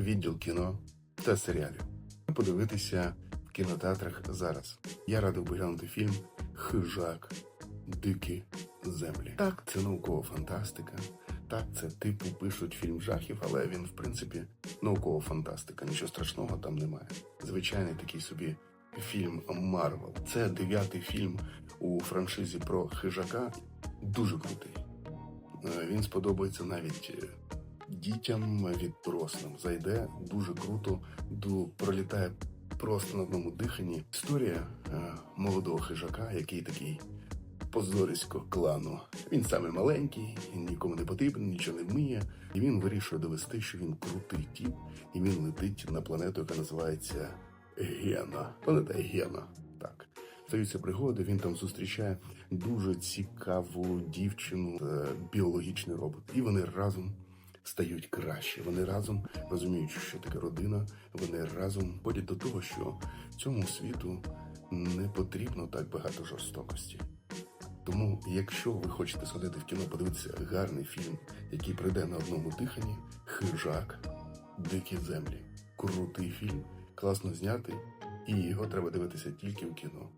відділ кіно та серіалів. Подивитися в кінотеатрах зараз. Я радив би глянути фільм Хижак. Дикі землі. Так, це наукова фантастика. Так, це типу пишуть фільм жахів, але він, в принципі, наукова фантастика. Нічого страшного там немає. Звичайний такий собі фільм Марвел. Це дев'ятий фільм у франшизі про хижака. Дуже крутий. Е, Він сподобається навіть е, дітям від. Зайде дуже круто, пролітає просто на одному диханні. Історія е, молодого хижака, який такий позорисько клану. Він саме маленький, нікому не потрібен, нічого не вміє. І він вирішує довести, що він крутий тіп, і він летить на планету, яка називається Гена. Планета Гена. Так. Стаються пригоди, він там зустрічає дуже цікаву дівчину, е, біологічний робот. І вони разом стають краще. Вони разом розуміють, що таке родина. Вони разом ходять до того, що цьому світу не потрібно так багато жорстокості. Тому, якщо ви хочете сходити в кіно, подивитися гарний фільм, який прийде на одному диханні, хижак, дикі землі. Крутий фільм, класно знятий, і його треба дивитися тільки в кіно.